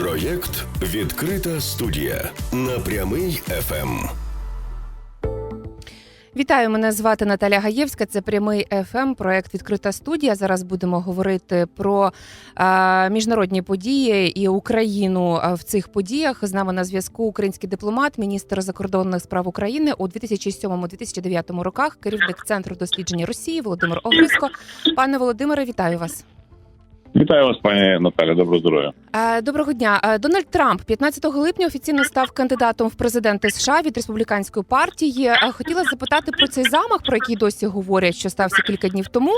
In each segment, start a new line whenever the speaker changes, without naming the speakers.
Проєкт Відкрита студія на прямий ФМ.
Вітаю, мене звати Наталя Гаєвська. Це прямий ФМ, проект Відкрита студія. Зараз будемо говорити про е, міжнародні події і Україну в цих подіях. З нами на зв'язку український дипломат, міністр закордонних справ України у 2007-2009 роках, керівник центру дослідження Росії Володимир Огриско. Пане Володимире, вітаю вас.
Вітаю вас, пані Наталя. Доброго здоров'я.
Е, Доброго дня. Е, Дональд Трамп 15 липня офіційно став кандидатом в президенти США від республіканської партії. Е, Хотіла запитати про цей замах, про який досі говорять, що стався кілька днів тому.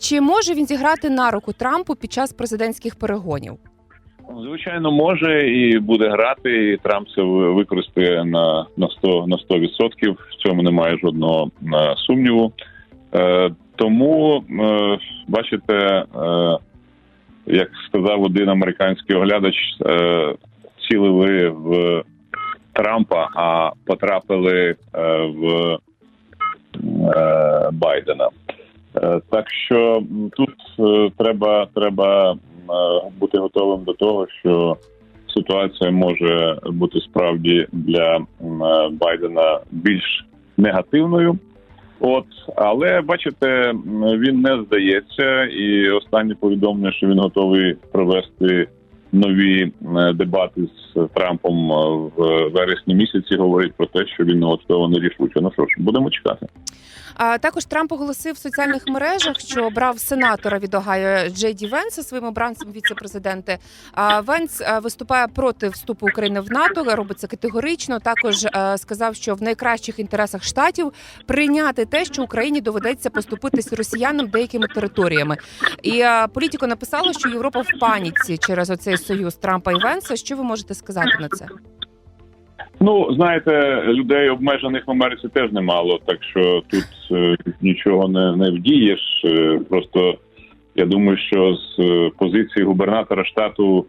Чи може він зіграти на руку Трампу під час президентських перегонів?
Звичайно, може і буде грати. І Трамп це використає на на 100 на 100%. В цьому немає жодного сумніву. Тому бачите, як сказав один американський оглядач, е, цілили в Трампа, а потрапили е, в е, Байдена. Е, Так що тут е, треба, треба е, бути готовим до того, що ситуація може бути справді для е, Байдена більш негативною. От, але бачите, він не здається, і останнє повідомлення, що він готовий провести нові е, дебати з Трампом е, в вересні місяці, говорить про те, що він налаштований рішуче. Ну що ж, будемо чекати.
А також Трамп оголосив в соціальних мережах, що обрав сенатора від Огайо Джей Венса своїм обранцем віце-президенти. Венс виступає проти вступу України в НАТО, робить це категорично. Також сказав, що в найкращих інтересах штатів прийняти те, що Україні доведеться поступитись росіянам деякими територіями. І політико написало, що Європа в паніці через оцей союз Трампа і Венса. Що ви можете сказати на це?
Ну, знаєте, людей обмежених в Америці теж немало, так що тут е, нічого не, не вдієш. Е, просто я думаю, що з е, позиції губернатора штату,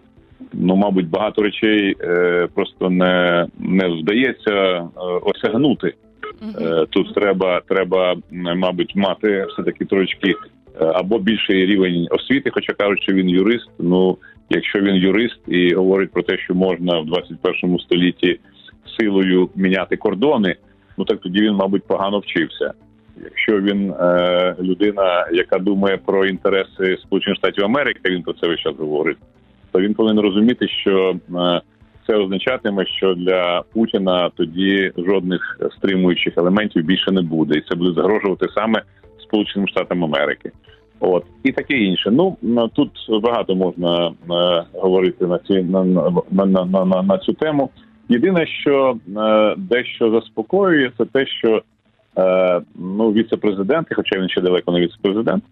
ну, мабуть, багато речей е, просто не, не вдається е, осягнути. Е, Тут треба, треба, мабуть, мати все таки трошки е, або більший рівень освіти, хоча кажуть, що він юрист. Ну, якщо він юрист і говорить про те, що можна в 21 столітті силою міняти кордони, ну так тоді він, мабуть, погано вчився. Якщо він е, людина, яка думає про інтереси Сполучених Штатів Америки, він про це весь час говорить, то він повинен розуміти, що е, це означатиме, що для Путіна тоді жодних стримуючих елементів більше не буде, і це буде загрожувати саме Сполученим Штатам Америки. От і таке інше. Ну тут багато можна е, говорити на ці на, на, на, на, на цю тему. Єдине, що е, дещо заспокоює, це те, що е, ну віце-президенти, хоча він ще далеко не віце-президент,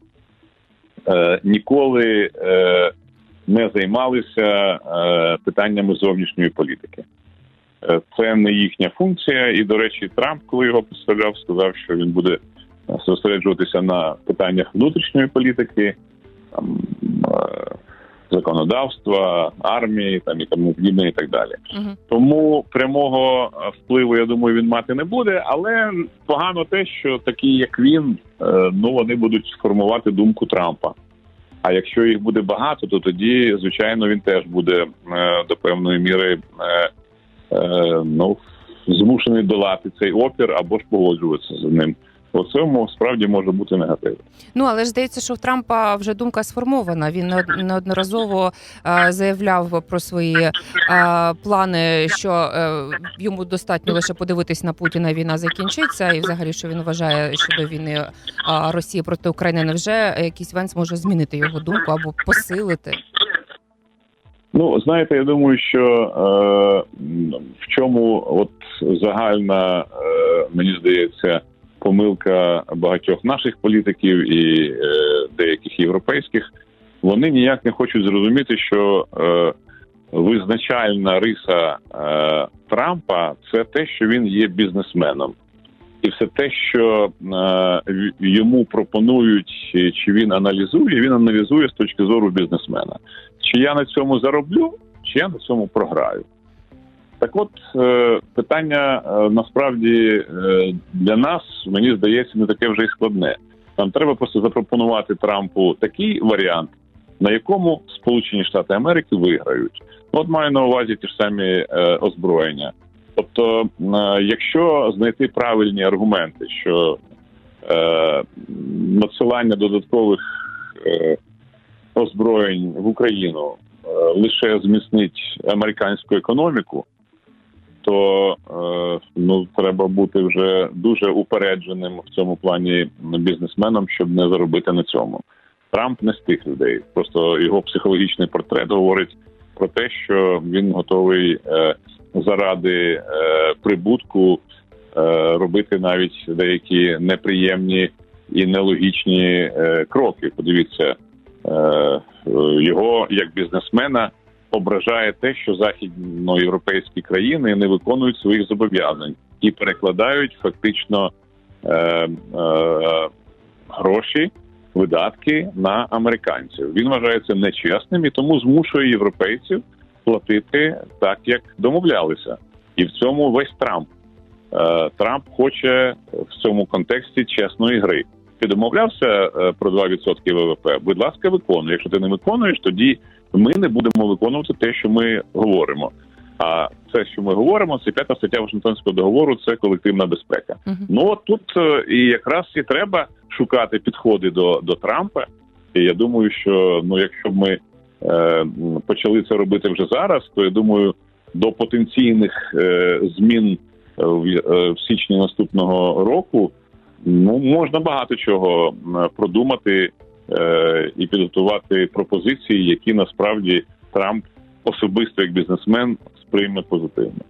е, ніколи е, не займалися е, питаннями зовнішньої політики. Е, Це не їхня функція, і до речі, Трамп, коли його представляв, сказав, що він буде е, зосереджуватися на питаннях внутрішньої політики, там, е, законодавства, армії там і тому подібне, і так далі.
Мгм.
Тому прямого е, впливу, я думаю, він мати не буде. Але погано те, що такі, як він, е, ну вони будуть формувати думку Трампа. А якщо їх буде багато, то тоді, звичайно, він теж буде е, до певної міри ну, змушений долати цей опір або ж погоджуватися з ним. У цьому справді може бути негатив.
Ну але ж здається, що в Трампа вже думка сформована. Він неодноразово е, заявляв про свої е, плани, що е, йому достатньо лише подивитись на Путіна. Війна закінчиться, і взагалі, що він вважає щодо війни е, Росії проти України. Невже якийсь Венс може змінити його думку або посилити?
Ну, знаєте, я думаю, що е, в чому от загальна, е, мені здається, помилка багатьох наших політиків і е, деяких європейських, вони ніяк не хочуть зрозуміти, що е, визначальна риса е, Трампа це те, що він є бізнесменом. І все те, що е, йому пропонують, чи- він аналізує, він аналізує з точки зору бізнесмена чи я на цьому зароблю, чи я на цьому програю. Так от е, питання е, насправді е, для нас, мені здається, не таке вже й складне. Нам треба просто запропонувати Трампу такий варіант, на якому Сполучені Штати Америки виграють. Ну, От маю на увазі ті ж самі озброєння. Тобто, якщо знайти правильні аргументи, що надсилання додаткових озброєнь в Україну лише зміцнить американську економіку, то е, ну треба бути вже дуже упередженим в цьому плані бізнесменом, щоб не заробити на цьому. Трамп не з тих людей. Просто його психологічний портрет говорить про те, що він готовий е, заради е, прибутку робити навіть деякі неприємні і нелогічні кроки. Подивіться, його як бізнесмена ображає те, що західноєвропейські країни не виконують своїх зобов'язань і перекладають фактично е, е, гроші, видатки на американців. Він вважається нечесним і тому змушує європейців платити так, як домовлялися, і в цьому весь Трамп. Е, Трамп хоче в цьому контексті чесної гри. Ти домовлявся е, про 2% ВВП? Будь ласка, виконуй. Якщо ти не виконуєш, тоді ми не будемо виконувати те, що ми говоримо. А це, що ми говоримо, це п'ята стаття Вашингтонського договору, це колективна безпека.
Мгм.
Ну от тут е, і якраз і треба шукати підходи до, до Трампа. І я думаю, що ну, якщо б ми е, почали це робити вже зараз, то я думаю, до потенційних е, змін в, е, в січні наступного року ну можна багато чого продумати е, і підготувати пропозиції, які насправді Трамп особисто як бізнесмен сприйме позитивно.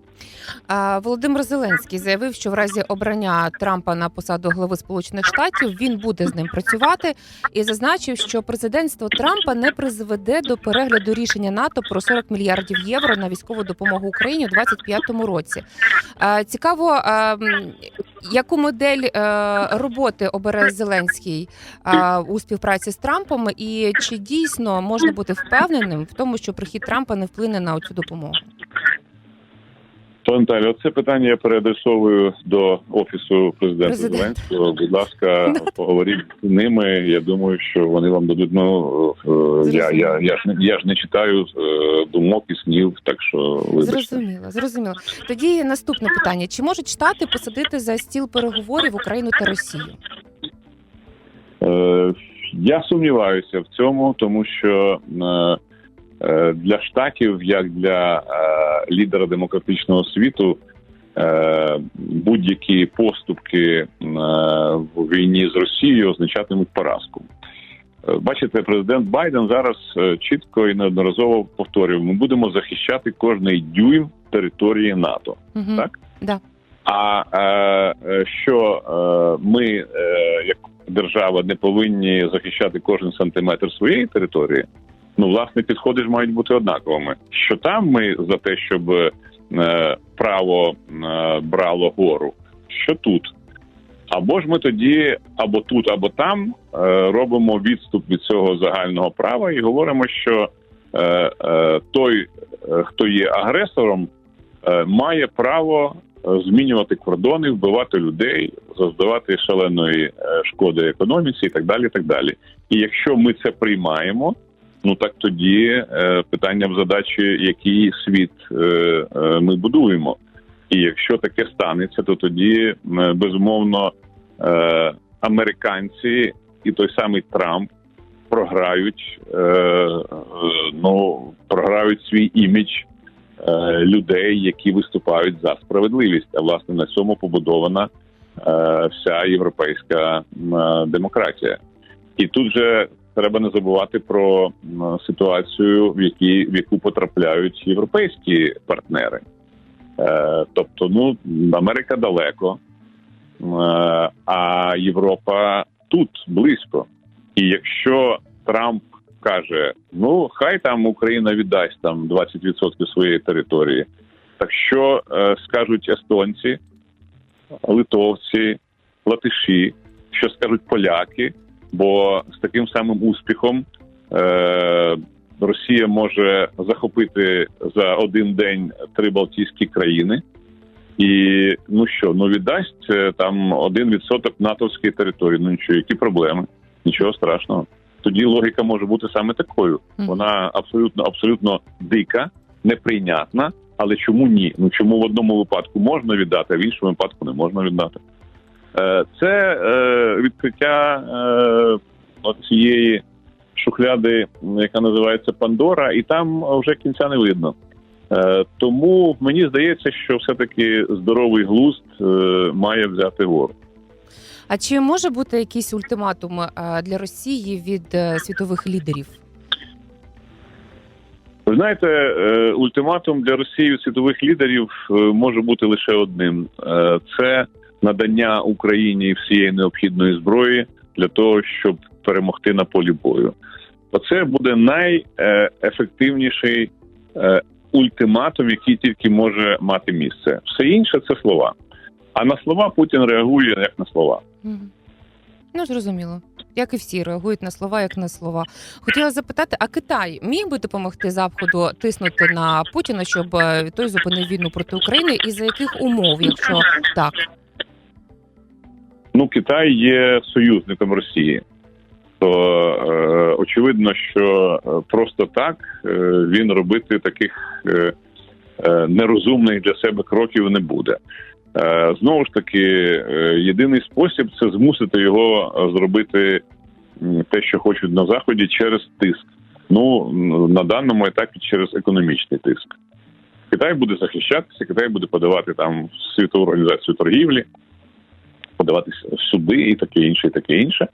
Володимир Зеленський заявив, що в разі обрання Трампа на посаду глави Сполучених Штатів він буде з ним працювати і зазначив, що президентство Трампа не призведе до перегляду рішення НАТО про 40 мільярдів євро на військову допомогу Україні у 2025 році. Цікаво, яку модель е, роботи обере Зеленський у співпраці з Трампом, і чи дійсно можна бути впевненим в тому, що прихід Трампа не вплине на цю допомогу?
То Наталі, оце питання я переадресовую до офісу президента
Президента.
Зеленського. Будь ласка, поговоріть з ними. Я думаю, що вони вам дадуть. Ну е, я, я, я ж не я ж не читаю е, думок і снів, так що вибачте.
Зрозуміло, зрозуміло. Тоді наступне питання: чи можуть штати посадити за стіл переговорів Україну та Росію?
Е, я сумніваюся в цьому, тому що е, для штатів, як для е, лідера демократичного світу, е, будь-які поступки е, в війні з Росією означатимуть поразку. Е, Бачите, президент Байден зараз е, чітко і неодноразово повторював: ми будемо захищати кожний дюйм території НАТО.
Угу.
Так?
Да.
А е, е, що е, ми, е, як держава, не повинні захищати кожен сантиметр своєї території? Ну, власне, підходи ж мають бути однаковими. Що там ми за те, щоб е, право е, брало гору, що тут. Або ж ми тоді або тут, або там е, робимо відступ від цього загального права і говоримо, що е, е, той, е, хто є агресором, е, має право е, змінювати кордони, вбивати людей, завдавати шаленої шкоди економіці і так далі. І так далі. І якщо ми це приймаємо, ну так тоді е, питання в задачі, який світ е, е, ми будуємо. І якщо таке станеться, то тоді безумовно американці і той самий Трамп програють, ну програють свій імідж людей, які виступають за справедливість. А власне на цьому побудована вся європейська демократія. І тут же треба не забувати про ситуацію, в якій в яку потрапляють європейські партнери. Е, тобто, ну Америка далеко, е, а Європа тут близько. І якщо Трамп каже: ну хай там Україна віддасть там 20% своєї території, так що е, скажуть естонці, литовці, латиші, що скажуть поляки, бо з таким самим успіхом. Е, Росія може захопити за один день три Балтійські країни, і ну що, ну віддасть е, там один відсоток натовської території. Ну нічого, які проблеми? Нічого страшного. тоді логіка може бути саме такою. Вона абсолютно абсолютно дика, неприйнятна. Але чому ні? Ну чому в одному випадку можна віддати, а в іншому випадку не можна віддати? Е, Це е, відкриття е, цієї шухляди, яка називається Пандора, і там вже кінця не видно. Тому мені здається, що все-таки здоровий глузд має взяти гору.
А чи може бути якийсь ультиматум для Росії від світових лідерів?
Ви знаєте, ультиматум для Росії від світових лідерів може бути лише одним: це надання Україні всієї необхідної зброї для того, щоб перемогти на полі бою. Оце буде найефективніший е, ультиматум, який тільки може мати місце. Все інше це слова. А на слова Путін реагує як на слова.
Ну, зрозуміло. Як і всі реагують на слова, як на слова. Хотіла запитати, а Китай міг би допомогти Заходу тиснути на Путіна, щоб е, той зупинив війну проти України, і за яких умов, якщо так?
Ну, Китай є союзником Росії, то е, очевидно, що е, просто так е, він робити таких е, е, нерозумних для себе кроків не буде. Е, знову ж таки, єдиний спосіб це змусити його зробити те, що хочуть на заході, через тиск. Ну на даному етапі через економічний тиск. Китай буде захищатися, Китай буде подавати там світову організацію торгівлі подаватися в суди і таке інше, і таке інше,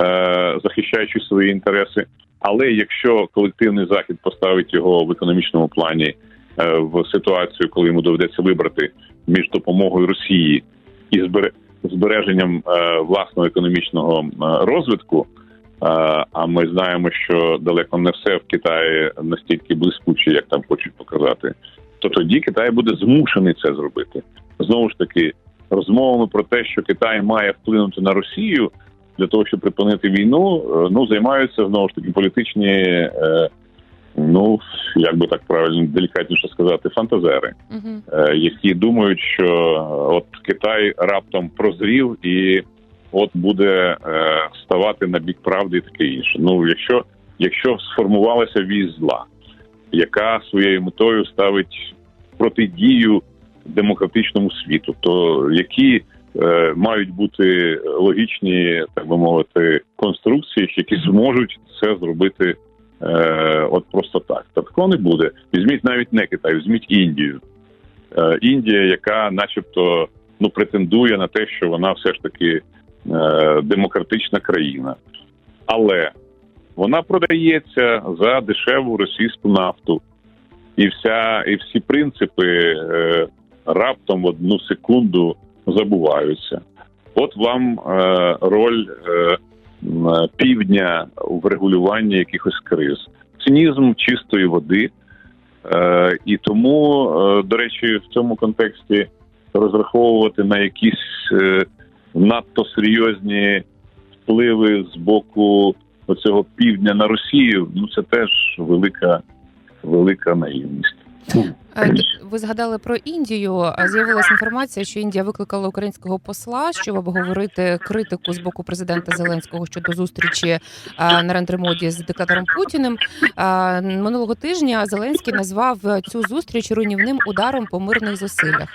е, захищаючи свої інтереси. Але якщо колективний захід поставить його в економічному плані е, в ситуацію, коли йому доведеться вибрати між допомогою Росії і збере- збереженням е, власного економічного е, розвитку. е, А ми знаємо, що далеко не все в Китаї настільки блискуче, як там хочуть показати, то тоді Китай буде змушений це зробити. Знову ж таки, розмовами про те, що Китай має вплинути на Росію для того, щоб припинити війну, е, ну займаються знову ж таки політичні, е, ну як би так правильно делікатніше сказати, фантазери, е, які думають, що от Китай раптом прозрів і от буде ставати на бік правди і таке інше. Ну, якщо, якщо сформувалася вісь зла, яка своєю метою ставить протидію демократичному світу, то які е, мають бути логічні, так би мовити, конструкції, які зможуть це зробити е, от просто так. Та такого не буде. Візьміть навіть не Китай, візьміть Індію. Е, Індія, яка, начебто, ну претендує на те, що вона все ж таки е, демократична країна, але вона продається за дешеву російську нафту, і вся і всі принципи е, раптом в одну секунду забуваються. От вам е, роль е, півдня в регулюванні якихось криз, цинізм чистої води. Е, і тому, е, до речі, в цьому контексті розраховувати на якісь е, надто серйозні впливи з боку оцього півдня на Росію, ну це теж велика, велика наївність.
Е, Ви згадали про Індію. З'явилася інформація, що Індія викликала українського посла, щоб обговорити критику з боку президента Зеленського щодо зустрічі е, на рендремоді з диктатором Путіним. Е, Минулого тижня Зеленський назвав цю зустріч руйнівним ударом по мирних зусиллях.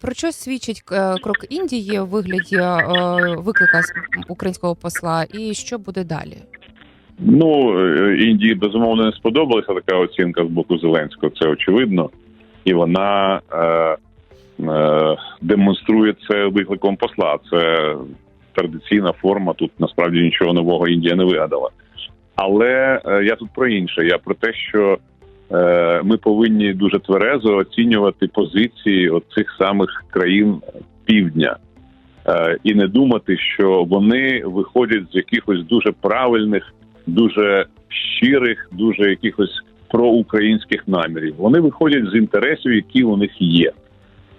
Про що свідчить крок Індії в вигляді виклика українського посла, і що буде далі?
Ну е, Індії безумовно не сподобалася така оцінка з боку Зеленського. Це очевидно, і вона е, е, демонструє це викликом посла. Це традиційна форма. Тут насправді нічого нового Індія не вигадала. Але е, я тут про інше. Я про те, що е, ми повинні дуже тверезо оцінювати позиції оцих самих країн півдня. Е, і не думати, що вони виходять з якихось дуже правильних, дуже щирих, дуже якихось проукраїнських намірів. Вони виходять з інтересів, які у них є.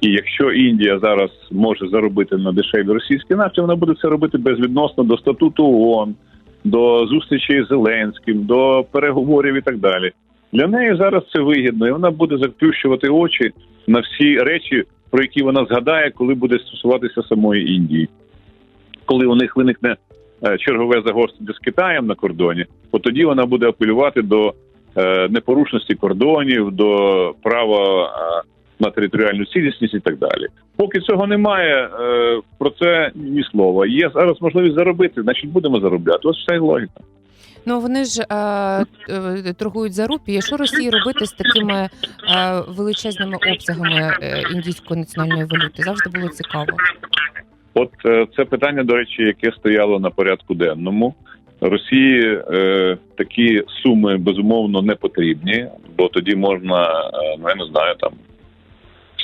І якщо Індія зараз може заробити на дешеві російські нафті, вона буде це робити безвідносно до статуту ООН, до зустрічей з Зеленським, до переговорів і так далі. Для неї зараз це вигідно, і вона буде заплющувати очі на всі речі, про які вона згадає, коли буде стосуватися самої Індії. Коли у них виникне чергове загострення з Китаєм на кордоні, от тоді вона буде апелювати до е, непорушності кордонів, до права е, на територіальну цілісність і так далі. Поки цього немає, е, про це ні слова. Є зараз можливість заробити, значить будемо заробляти. Ось вся логіка.
Ну вони ж е, е, торгують за рупії. Що Росії робити з такими е, величезними обсягами е, індійської національної валюти? Завжди було цікаво.
От е, це питання, до речі, яке стояло на порядку денному. Росії е, такі суми безумовно не потрібні, бо тоді можна, е, ну я не знаю, там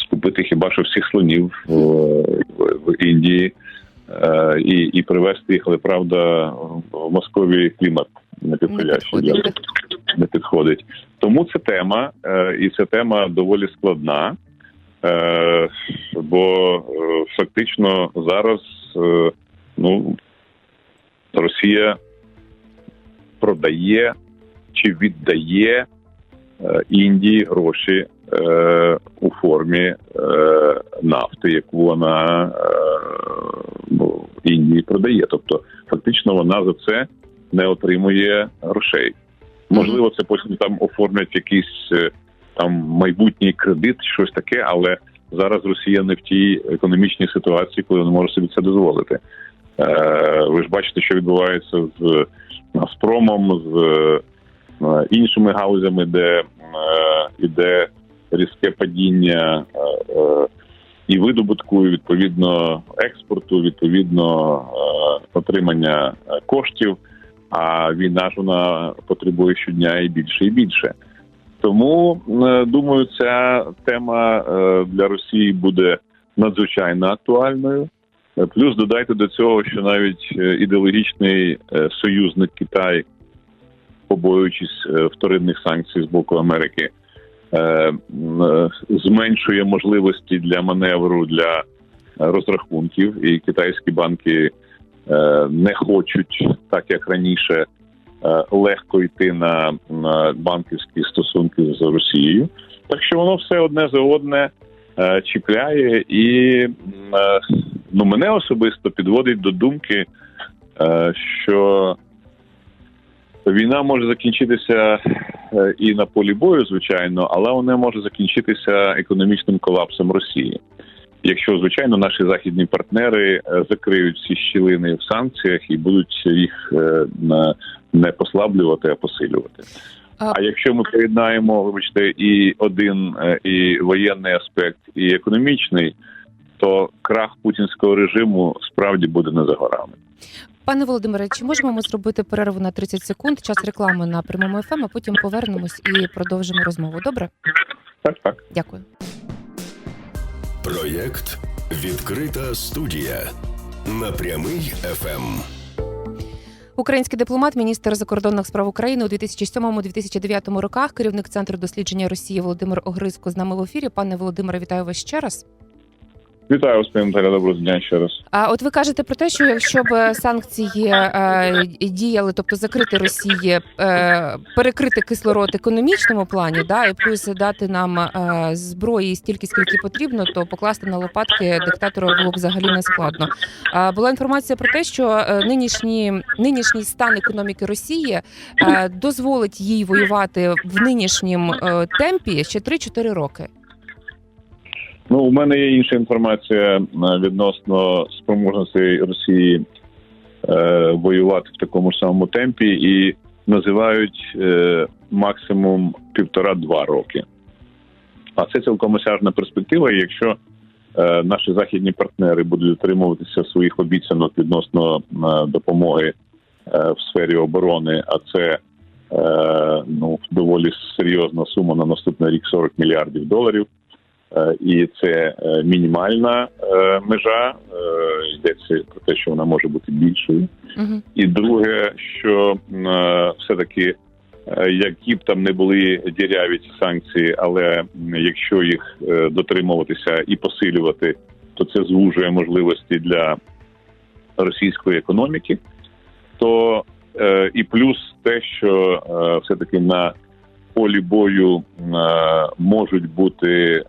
скупити хіба що всіх слонів в, в, в Індії е, і, і привезти їх, але правда, в Московії клімат не
Не
підходящий для
підходить.
не підходить. Тому це тема, е, і ця тема доволі складна, бо е, фактично зараз е, ну, Росія продає чи віддає е, Індії гроші е, у формі е, нафти, яку вона е, ну, Індії продає. Тобто, фактично, вона за це не отримує грошей. Можливо, це потім там оформлять якийсь е, там майбутній кредит, щось таке, але зараз Росія не в тій економічній ситуації, коли не може собі це дозволити. Е, ви ж бачите, що відбувається з Газпромом, з е, іншими галузями, де е, різке падіння е, е, і видобутку, і відповідно експорту, відповідно е, отримання коштів. А війна ж вона потребує щодня і більше і більше. Тому е, думаю, ця тема е, для Росії буде надзвичайно актуальною. Е, Плюс додайте до цього, що навіть ідеологічний союзник Китай, побоюючись вторинних санкцій з боку Америки, зменшує можливості для маневру для розрахунків, і китайські банки не хочуть, так як раніше, легко йти на, на банківські стосунки з Росією. Так що воно все одне за одне е, чіпляє, і е, ну мене особисто підводить до думки, е, що війна може закінчитися е, і на полі бою, звичайно, але вона може закінчитися економічним колапсом Росії. Якщо звичайно наші західні партнери е, закриють всі щілини в санкціях і будуть їх е, не послаблювати, а посилювати.
А-
А якщо ми поєднаємо, вибачте, і один е, і воєнний аспект, і економічний, то крах путінського режиму справді буде не за горами.
Пане Володимире, чи можемо ми зробити перерву на 30 секунд? Час реклами на прямому ефем, а потім повернемось і продовжимо розмову. Добре?
Так, так.
Дякую.
Проєкт Відкрита студія на прямий ФМ.
Український дипломат, міністр закордонних справ України у 2007-2009 роках, керівник центру дослідження Росії Володимир Огризко з нами в ефірі. Пане Володимире, вітаю вас ще раз.
Вітаю пані Наталя, доброго дня ще раз.
А от ви кажете про те, що якщо б санкції е, діяли, тобто закрити Росії, е, перекрити кислород економічному плані, да, і плюс дати нам е, зброї стільки, скільки потрібно, то покласти на лопатки диктатора було б взагалі не складно. А була інформація про те, що е, нинішні нинішній стан економіки Росії е, дозволить їй воювати в нинішнім е, темпі ще 3-4 роки.
Ну, у мене є інша інформація е, відносно спроможності Росії е, воювати в такому ж самому темпі і називають е, максимум півтора-два роки. А це цілком осяжна перспектива. Якщо е, наші західні партнери будуть дотримуватися своїх обіцянок відносно е, допомоги е, в сфері оборони, а це ну доволі серйозна сума на наступний рік 40 мільярдів доларів. Е, і це е, мінімальна е, межа. Йдеться про те, що вона може бути більшою.
Угу.
І друге, що е, все-таки, е, які б там не були діряві ці санкції, але якщо їх дотримуватися і посилювати, то це звужує можливості для російської економіки. То і плюс те, що е, все-таки на полі бою е, можуть бути е,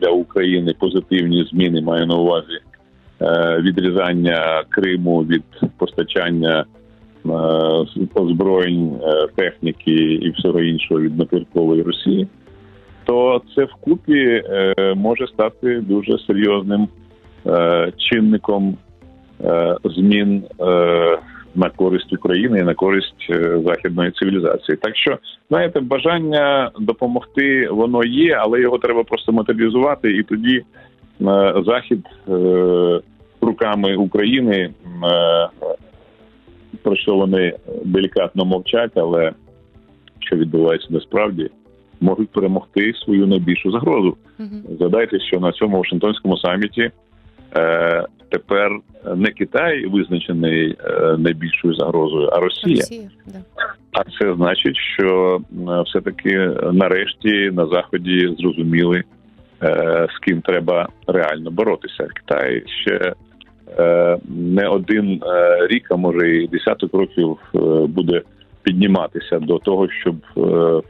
для України позитивні зміни, маю на увазі е, відрізання Криму від постачання озброєнь, техніки і всього іншого від материкової Росії, то це вкупі може стати дуже серйозним чинником змін на користь України і на користь е, західної цивілізації. Так що, знаєте, бажання допомогти воно є, але його треба просто матеріалізувати, і тоді е, захід е, руками України, про що вони делікатно мовчать, але що відбувається насправді, можуть перемогти свою найбільшу загрозу. Згадайте, що на цьому Вашингтонському саміті тепер не Китай визначений е, найбільшою загрозою, а Росія.
Росія, да.
А це значить, що е, все-таки нарешті на заході зрозуміли, е, з ким треба реально боротися. Китай ще е, не один е, рік, а може і десяток років е, буде підніматися до того, щоб е,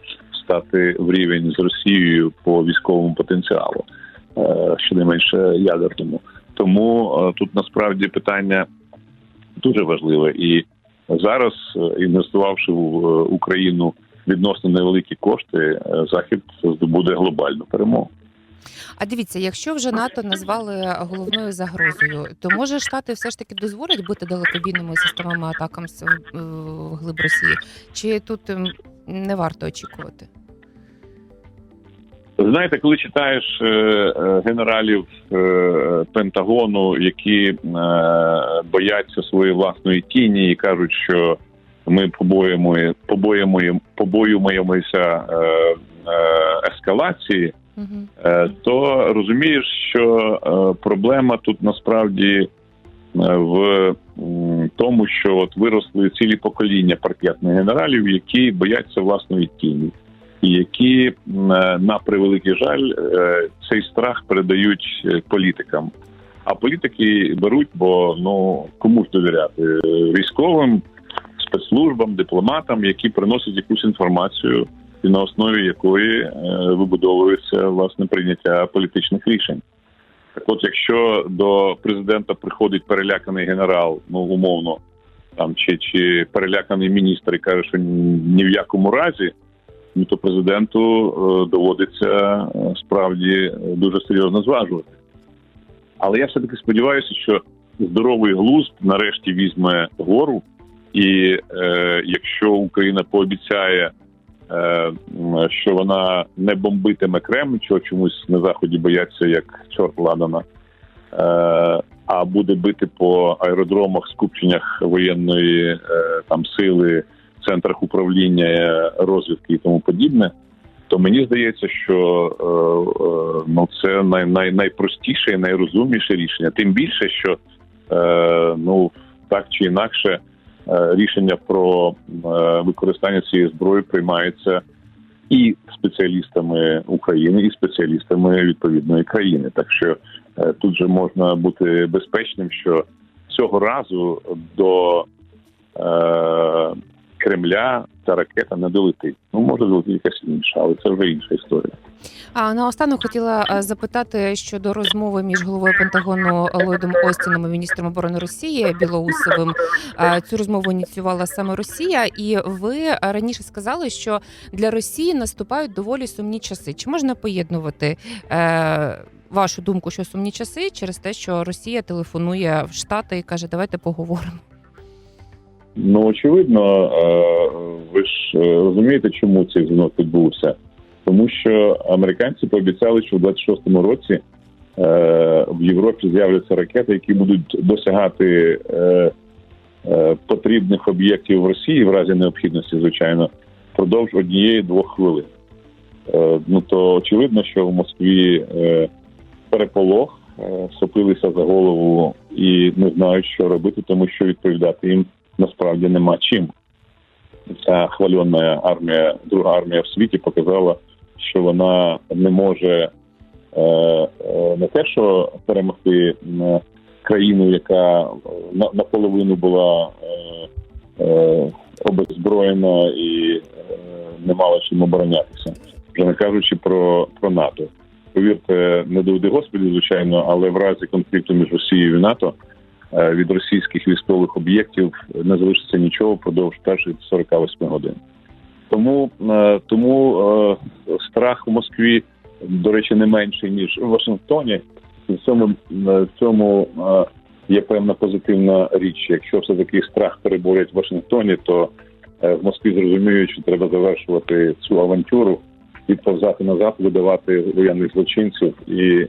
стати в рівень з Росією по військовому потенціалу, е, щонайменше ядерному. Тому е, тут насправді питання дуже важливе і зараз, е, інвестувавши в е, Україну відносно невеликі кошти, захід здобуде глобальну перемогу.
А дивіться, якщо вже НАТО назвали головною загрозою, то може штати все ж таки дозволять бути далекобійними системами атакам в глиб Росії? Чи тут ем, не варто очікувати?
Знаєте, коли читаєш е, е, генералів е, Пентагону, які е, бояться своєї власної тіні і кажуть, що ми побоюємо, побоюємо, побоюємося е, е, ескалації,
Угу.
То розумієш, що проблема тут насправді в тому, що от виросли цілі покоління паркетних генералів, які бояться власної тіні, які е, на превеликий жаль е, цей страх передають е, політикам. А політики беруть, бо ну кому ж довіряти військовим спецслужбам, дипломатам, які приносять якусь інформацію і на основі якої вибудовується власне прийняття політичних рішень. Так от, якщо до президента приходить переляканий генерал, ну умовно, там чи, чи переляканий міністр і каже, що ні в якому разі, то президенту е, доводиться е, справді дуже серйозно зважувати. Але я все таки сподіваюся, що здоровий глузд нарешті візьме гору, і е, якщо Україна пообіцяє е, що вона не бомбитиме Кремль, чого чомусь на заході бояться як чорт ладана, е, а буде бити по аеродромах, скупченнях воєнної е, там сили, центрах управління е, розвідки і тому подібне. То мені здається, що е, е, ну це най, най, найпростіше і найрозумніше рішення. Тим більше, що ну так чи інакше рішення про використання цієї зброї приймається і спеціалістами України, і спеціалістами відповідної країни. Так що тут же можна бути безпечним, що цього разу до Кремля ця ракета не долетить. Ну може долетить якась інша, але це вже інша історія.
А наостанок хотіла е, запитати щодо розмови між головою Пентагону Ллойдом Остіном і міністром оборони Росії Білоусовим. Цю розмову ініціювала саме Росія, і ви раніше сказали, що для Росії наступають доволі сумні часи. Чи можна поєднувати е, вашу думку, що сумні часи через те, що Росія телефонує в Штати і каже, давайте поговоримо?
Ну очевидно, е, ви ж е, розумієте, чому цей дзвінок відбувся? Тому що американці пообіцяли, що в 26-му році е, в Європі з'являться ракети, які будуть досягати потрібних об'єктів в Росії в разі необхідності, звичайно, впродовж однієї-двох хвилин. Ну то очевидно, що в Москві переполох, схопилися за голову і не знають, що робити, тому що відповідати їм насправді нема чим. Ця хвальона армія, друга армія в світі показала, що вона не може е, е, не те, що перемогти м, країну, яка е, на, наполовину була е, е, обезброєна і е, не мала чим оборонятися, вже не кажучи про, про НАТО. повірте, не доведи господі, звичайно, але в разі конфлікту між Росією і НАТО е, від російських військових об'єктів не залишиться нічого впродовж перших 48 годин. Тому е, тому е, страх у Москві, до речі, не менший ніж у Вашингтоні. І в цьому е, в цьому е, є певна позитивна річ. Якщо все таки страх переборять в Вашингтоні, то е, в Москві зрозуміють, що треба завершувати цю авантюру, відповзати назад, видавати воєнних злочинців і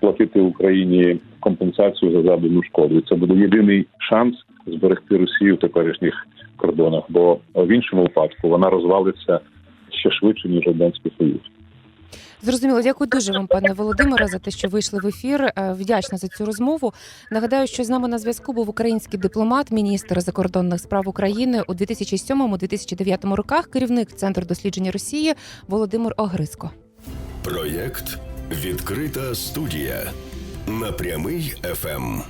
платити Україні компенсацію за завдану шкоду. І це буде єдиний шанс зберегти Росію в теперішніх кордонах, бо в іншому випадку вона розвалиться ще швидше ніж радянський союз.
Зрозуміло, дякую дуже вам, пане Володимире, за те, що вийшли в ефір. Е, Вдячна за цю розмову. Нагадаю, що з нами на зв'язку був український дипломат, міністр закордонних справ України у 2007-2009 роках, керівник центру дослідження Росії Володимир Огриско.
Проєкт Відкрита студія на прямий ФМ.